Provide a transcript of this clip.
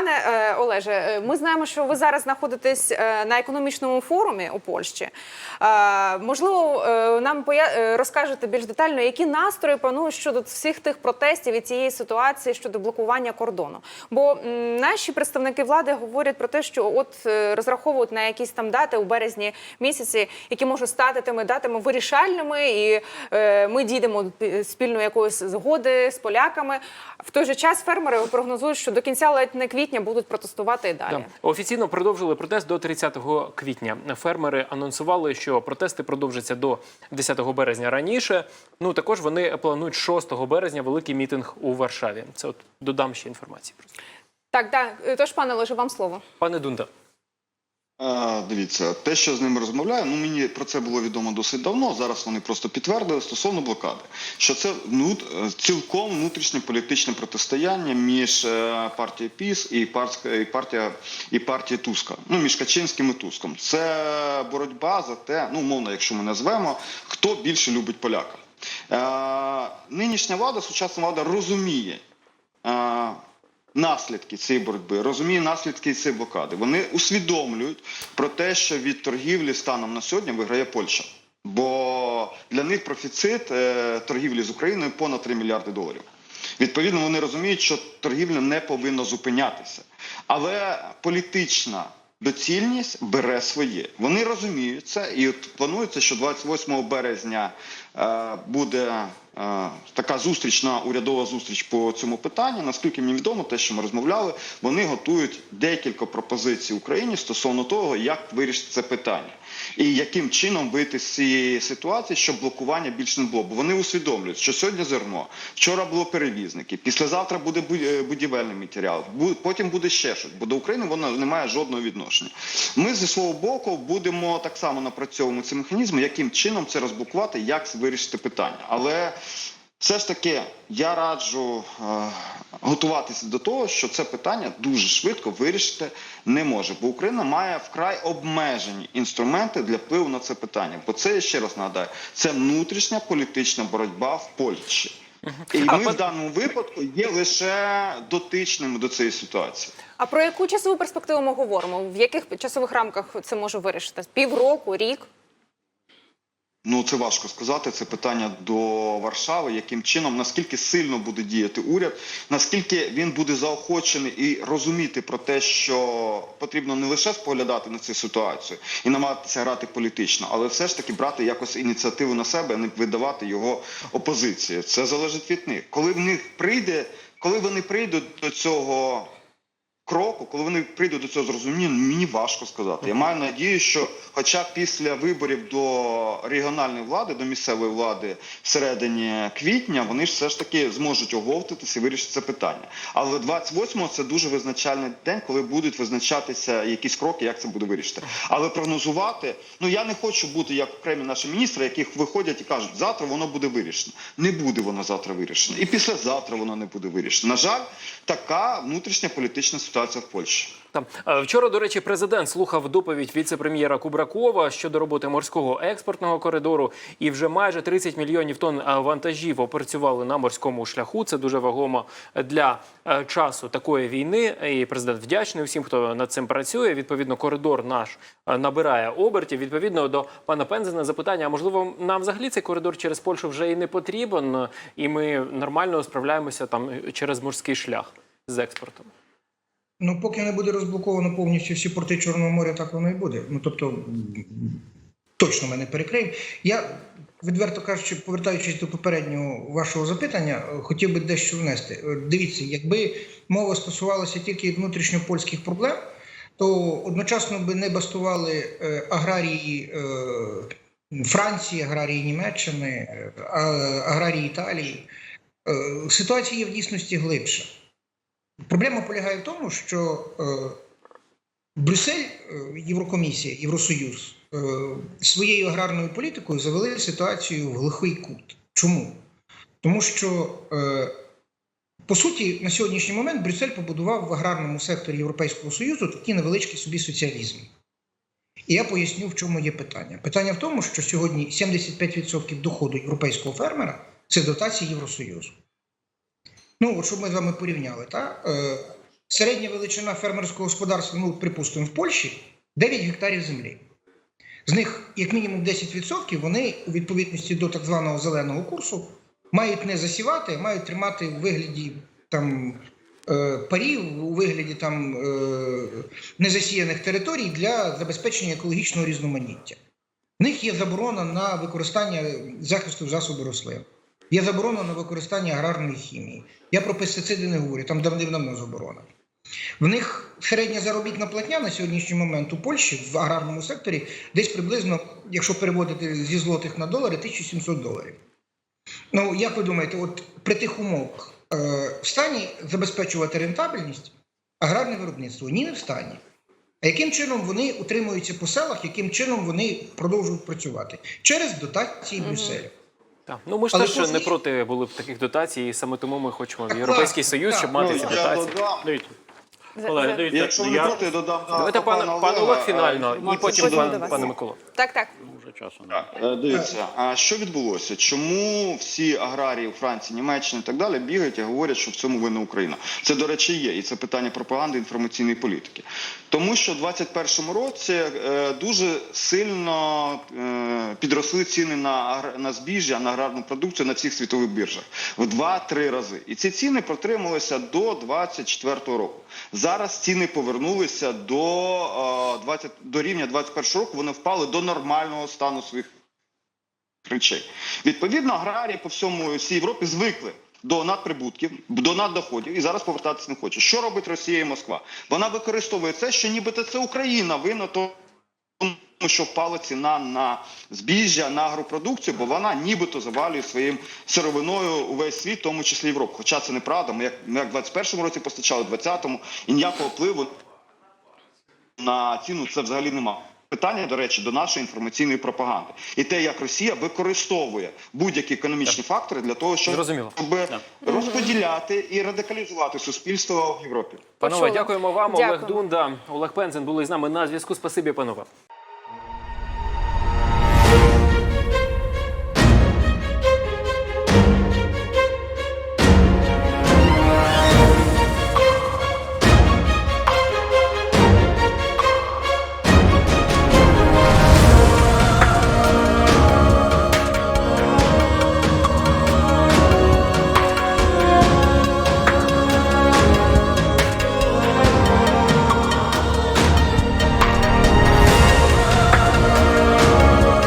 Пане е, Олеже, е, ми знаємо, що ви зараз знаходитесь е, на економічному форумі у Польщі. Можливо, нам розкажете більш детально, які настрої панують щодо всіх тих протестів і цієї ситуації щодо блокування кордону. Бо наші представники влади говорять про те, що от розраховують на якісь там дати у березні місяці, які можуть стати тими датами вирішальними, і ми дійдемо спільної якоїсь згоди з поляками. В той же час фермери прогнозують, що до кінця ледь не квітня будуть протестувати і далі. Да. Офіційно продовжили протест до 30 квітня. Фермери анонсували, що протести продовжаться до 10 березня раніше. Ну також вони планують 6 березня великий мітинг у Варшаві. Це от додам ще інформації. Просто Так, так. Тож, пане Олеже, вам слово. пане Дунта. Дивіться, те, що з ними розмовляю, ну мені про це було відомо досить давно. Зараз вони просто підтвердили стосовно блокади, що це е, цілком внутрішнє політичне протистояння між е, партією ПІС і партія, і партія і партія Туска. Ну між Качинським і Туском. Це боротьба за те, ну умовно, якщо ми назвемо, хто більше любить поляка. Е, нинішня влада, сучасна влада розуміє. Е, наслідки цієї боротьби, розуміє наслідки цієї блокади. Вони усвідомлюють про те, що від торгівлі станом на сьогодні виграє Польща. Бо для них профіцит е, торгівлі з Україною понад 3 мільярди доларів. Відповідно, вони розуміють, що торгівля не повинна зупинятися. Але політична доцільність бере своє. Вони розуміють це, і от планується, що 28 березня е, буде така зустрічна урядова зустріч по цьому питанню. Наскільки мені відомо, те, що ми розмовляли, вони готують декілька пропозицій Україні стосовно того, як вирішити це питання, і яким чином вийти з цієї ситуації, щоб блокування більше не було. Бо вони усвідомлюють, що сьогодні зерно, вчора було перевізники, післязавтра буде е, будівельний матеріал, потім буде ще щось, бо до України воно не має жодного відношення. Ми зі свого боку будемо так само напрацьовувати ці механізми, яким чином це розблокувати, як вирішити питання. Але все ж таки я раджу е, готуватися до того, що це питання дуже швидко вирішити не може, бо Україна має вкрай обмежені інструменти для впливу на це питання. Бо це я ще раз нагадаю, це внутрішня політична боротьба в Польщі. І А ми пан- в даному випадку є лише дотичними до цієї ситуації. А про яку часову перспективу ми говоримо? В яких часових рамках це може вирішити? Півроку, рік? Ну це важко сказати. Це питання до Варшави, яким чином наскільки сильно буде діяти уряд, наскільки він буде заохочений і розуміти про те, що потрібно не лише споглядати на цю ситуацію і намагатися грати політично, але все ж таки брати якось ініціативу на себе, не видавати його опозиції. Це залежить від них. Коли в них прийде, коли вони прийдуть до цього кроку, коли вони прийдуть до цього зрозуміння, мені важко сказати. Я маю надію, що хоча після виборів до регіональної влади, до місцевої влади всередині квітня, вони ж все ж таки зможуть оговтатися і вирішити це питання. Але 28-го це дуже визначальний день, коли будуть визначатися якісь кроки, як це буде вирішити. Але прогнозувати, ну я не хочу бути як окремі наші міністри, яких виходять і кажуть, завтра воно буде вирішено. Не буде воно завтра вирішено. І післязавтра воно не буде вирішено. На жаль, така внутрішня політична ситуація в Польщі. Там Е, вчора, до речі, президент слухав доповідь віце-прем'єра Кубракова щодо роботи морського експортного коридору. І вже майже 30 мільйонів тонн е, вантажів опрацювали на морському шляху. Це дуже вагомо для е, часу такої війни. І президент вдячний всім, хто над цим працює. Відповідно, коридор наш набирає обертів. Відповідно до пана Пензена запитання: а можливо, нам взагалі цей коридор через Польщу вже і не потрібен, і ми нормально справляємося там через морський шлях з експортом. Ну, поки не буде розблоковано повністю всі порти Чорного моря, так воно і буде. Ну тобто, точно ми не перекриємо. Я, відверто кажучи, повертаючись до попереднього вашого запитання, е, хотів би дещо внести. Е, Дивіться, якби мова стосувалася тільки внутрішньопольських проблем, то одночасно би не бастували е, аграрії Франції, аграрії Німеччини, аграрії Італії. Ситуація є в дійсності глибша. Проблема полягає в тому, що е, Брюссель, е, Єврокомісія, Євросоюз е, своєю аграрною політикою завели ситуацію в глухий кут. Чому? Тому що, по суті, на сьогоднішній момент Брюссель побудував в аграрному секторі Європейського Союзу такий невеличкий собі соціалізм. І я поясню, в чому є питання. Питання в тому, що сьогодні 75% доходу європейського фермера це дотації Євросоюзу. Ну, от щоб ми з вами порівняли, так? Е, середня величина фермерського господарства, ну, припустимо, в Польщі 9 гектарів землі. З них, як мінімум, 10% вони у відповідності до так званого зеленого курсу мають не засівати, а мають тримати в вигляді там е, парів, у вигляді там е, незасіяних територій для забезпечення екологічного різноманіття. В них є заборона на використання захисту засобів рослин. Є заборона на використання аграрної хімії. Я про пестициди не говорю, там давним-давно заборона. В них середня заробітна платня на сьогоднішній момент у Польщі в аграрному секторі десь приблизно, якщо переводити зі злотих на долари, 1700 доларів. Ну, як ви думаєте, от при тих умовах е, в стані забезпечувати рентабельність аграрне виробництво? Ні, не в стані. А яким чином вони утримуються по селах, яким чином вони продовжують працювати? Через дотації Брюсселю. Так. Ну ми ж Але теж кожен- не проти були б таких дотацій, і саме тому ми хочемо в Європейський Союз, щоб мати Ну, ці я дотації. додам. Дивіться, За- колеги, за- дивіться, Якщо ви не я проти, я додам до Давайте пане, пана пане Олег фінально, і потім Потім пан, до вас. пане Миколо. Так, так. Вже часу Так, е, Дивіться, а що відбулося? Чому всі аграрії у Франції, Німеччині і так далі бігають і говорять, що в цьому винна Україна? Це, до речі, є, і це питання пропаганди інформаційної політики. Тому що в 2021 році е, дуже сильно е, підросли ціни на, на збіжжя, на аграрну продукцію на всіх світових біржах в 2-3 рази. І ці ціни протрималися до 2024 року. Зараз ціни повернулися до, е, 20, до рівня 2021 року, вони впали до нормального стану своїх речей. Відповідно, аграрії по всьому всій Європі звикли до надприбутків, до наддоходів і зараз повертатися не хоче. Що робить Росія і Москва? Вона використовує це, що нібито це Україна винна тому, що впала ціна на збіжжя, на агропродукцію, бо вона нібито завалює своїм сировиною увесь світ, в тому числі Європу. Хоча це неправда. Ми як, ми як в 21-му році постачали, в 20-му, і ніякого впливу на ціну це взагалі немає. Питання, до речі, до нашої інформаційної пропаганди і те, як Росія використовує будь-які економічні фактори для того, щоб, Зрозуміло. щоб розподіляти і радикалізувати суспільство в Європі. Панове, дякуємо вам. Олег Дунда, Олег Пензен були з нами на зв'язку. Спасибі, панове.